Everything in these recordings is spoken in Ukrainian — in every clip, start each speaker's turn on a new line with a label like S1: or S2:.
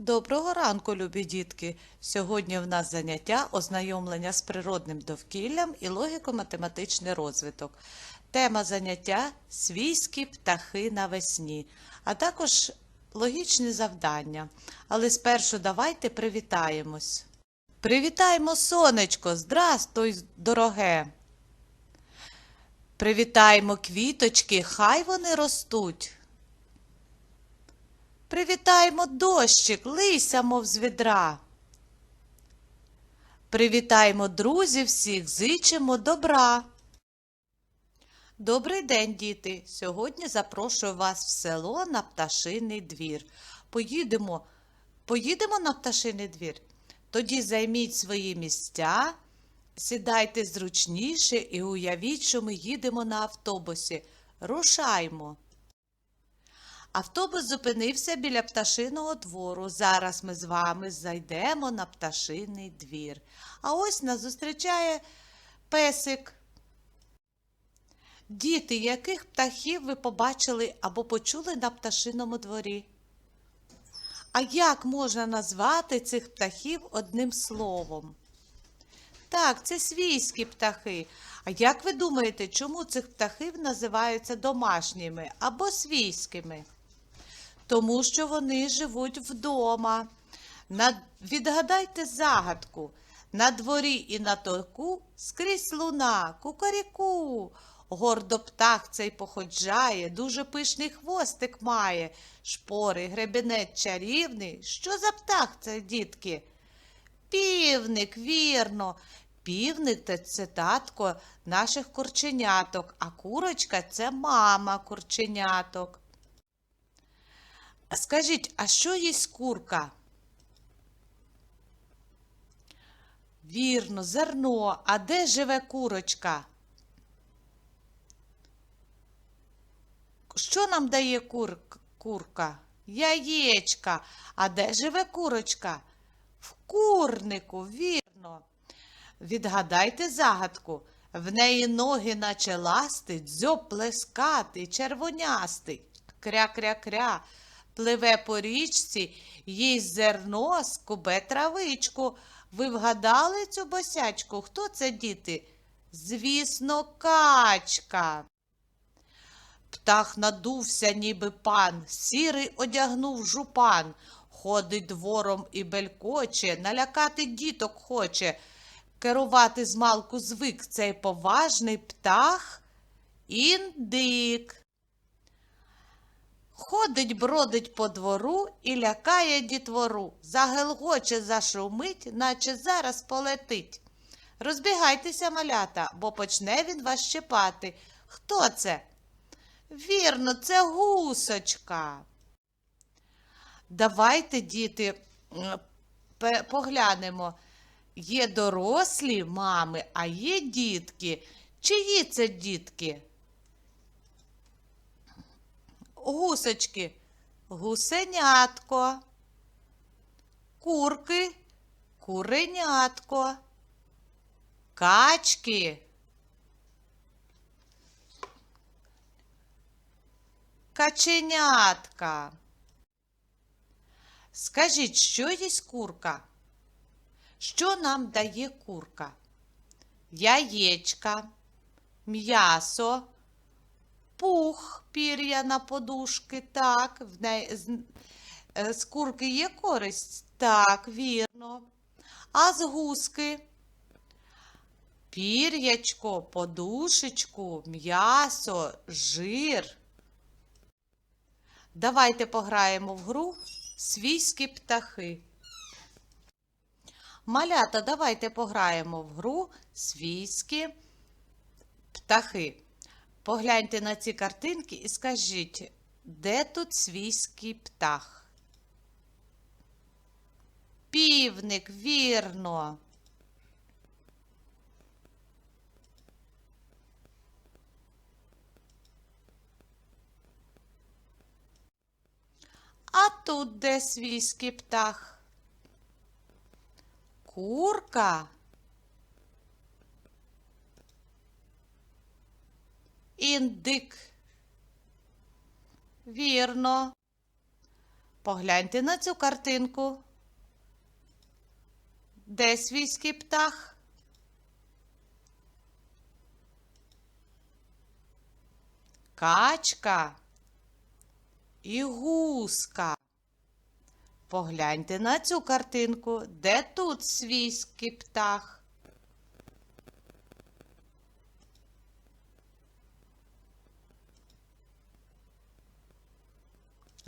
S1: Доброго ранку, любі дітки! Сьогодні в нас заняття ознайомлення з природним довкіллям і логіко-математичний розвиток. Тема заняття свійські птахи навесні, а також логічні завдання. Але спершу давайте привітаємось. Привітаємо сонечко! Здрастуй, дороге! Привітаємо квіточки, хай вони ростуть. Привітаємо дощик, лийся, мов з відра. Привітаємо друзів всіх, зичимо добра. Добрий день, діти! Сьогодні запрошую вас в село на пташиний двір. Поїдемо, поїдемо на пташиний двір? Тоді займіть свої місця, сідайте зручніше і уявіть, що ми їдемо на автобусі. Рушаймо. Автобус зупинився біля пташиного двору. Зараз ми з вами зайдемо на пташиний двір. А ось нас зустрічає песик. Діти, яких птахів ви побачили або почули на пташиному дворі? А як можна назвати цих птахів одним словом? Так, це свійські птахи. А як ви думаєте, чому цих птахів називаються домашніми або свійськими? Тому що вони живуть вдома. На... Відгадайте загадку. На дворі і на току скрізь луна, кукаріку. Гордо птах цей походжає, дуже пишний хвостик має, шпори, гребенець чарівний. Що за птах це, дітки? Півник, вірно. Півник це- це татко наших курченяток, а курочка це мама курченяток. Скажіть, а що їсть курка? Вірно, зерно. А де живе курочка? Що нам дає кур... курка? Яєчка. А де живе курочка? В курнику, вірно. Відгадайте загадку. В неї ноги наче ласти, дзьоб плескатий, червонястий. Кря-кря-кря. Пливе по річці, їсть зерно, скубе травичку. Ви вгадали цю босячку? Хто це, діти? Звісно, качка. Птах надувся, ніби пан, сірий одягнув жупан, ходить двором і белькоче, налякати діток хоче. Керувати змалку звик цей поважний птах індик. Ходить, бродить по двору і лякає дітвору. Загелгоче, зашумить, наче зараз полетить. Розбігайтеся, малята, бо почне він вас щепати. Хто це? Вірно, це гусочка. Давайте, діти, поглянемо. Є дорослі мами, а є дітки. Чиї це дітки? Гусочки, гусенятко, курки, куренятко, качки, каченятка. Скажіть, що їсть курка? Що нам дає курка? Яєчка, м'ясо, пух, пір'я на подушки, так, в неї, з, е, з курки є користь? Так, вірно. А з гуски? Пір'ячко, подушечку, м'ясо, жир. Давайте пограємо в гру свійські птахи. Малята, давайте пограємо в гру свійські птахи. Погляньте на ці картинки і скажіть, де тут свійський птах? Півник, вірно. А тут де свійський птах? Курка. Індик. Вірно. Погляньте на цю картинку. Де свійський птах? Качка і гуска. Погляньте на цю картинку. Де тут свійський птах?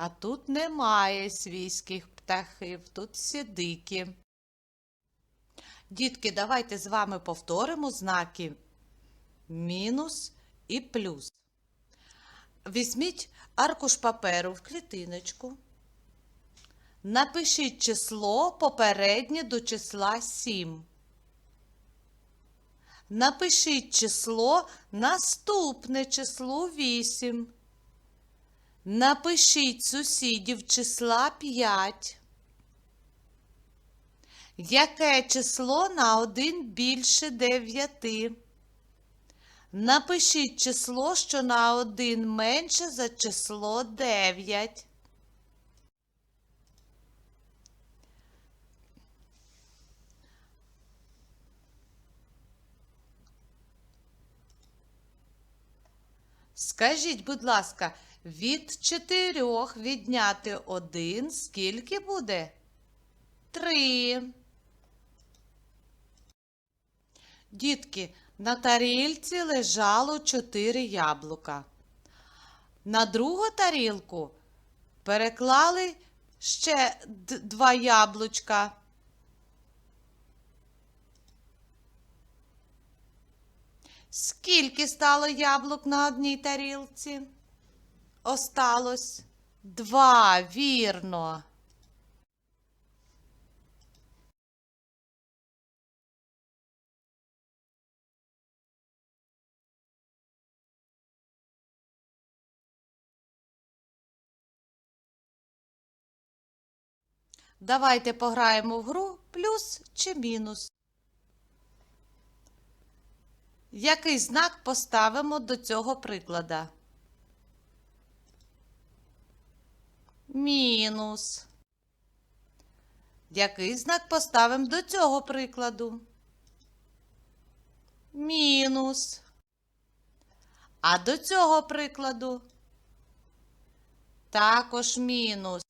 S1: А тут немає свійських птахів, тут всі дикі. Дітки, давайте з вами повторимо знаки мінус і плюс. Візьміть аркуш паперу в клітиночку. Напишіть число попереднє до числа 7. Напишіть число наступне число 8. Напишіть сусідів числа 5. Яке число на 1 більше 9? Напишіть число, що на 1 менше за число 9. Скажіть, будь ласка, від 4 відняти 1 скільки буде? 3. Дітки, на тарілці лежало 4 яблука. На другу тарілку переклали ще два яблучка. Скільки стало яблук на одній тарілці? Осталось два, вірно. Давайте пограємо в гру плюс чи мінус. Який знак поставимо до цього приклада? Мінус. Який знак поставимо до цього прикладу? Мінус. А до цього прикладу? Також мінус.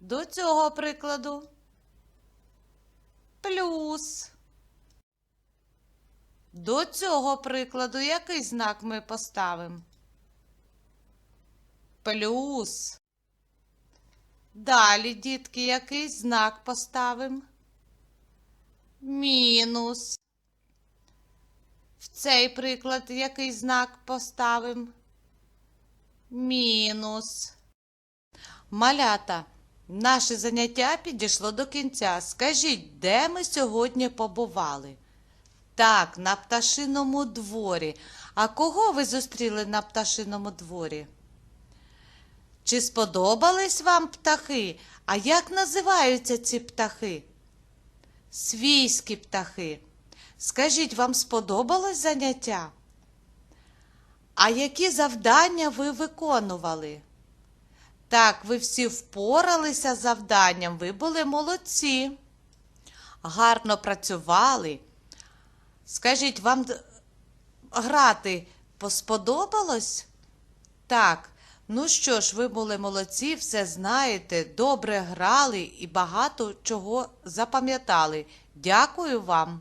S1: До цього прикладу? Плюс. До цього прикладу який знак ми поставимо? Плюс. Далі, дітки, який знак поставимо? Мінус. В цей приклад який знак поставимо? Мінус. Малята, наше заняття підійшло до кінця. Скажіть, де ми сьогодні побували? Так, на пташиному дворі. А кого ви зустріли на пташиному дворі? Чи сподобались вам птахи? А як називаються ці птахи? Свійські птахи. Скажіть, вам сподобалось заняття? А які завдання ви виконували? Так, ви всі впоралися з завданням, ви були молодці. Гарно працювали. Скажіть, вам грати сподобалось? Так. Ну що ж, ви були молодці, все знаєте, добре грали і багато чого запам'ятали. Дякую вам.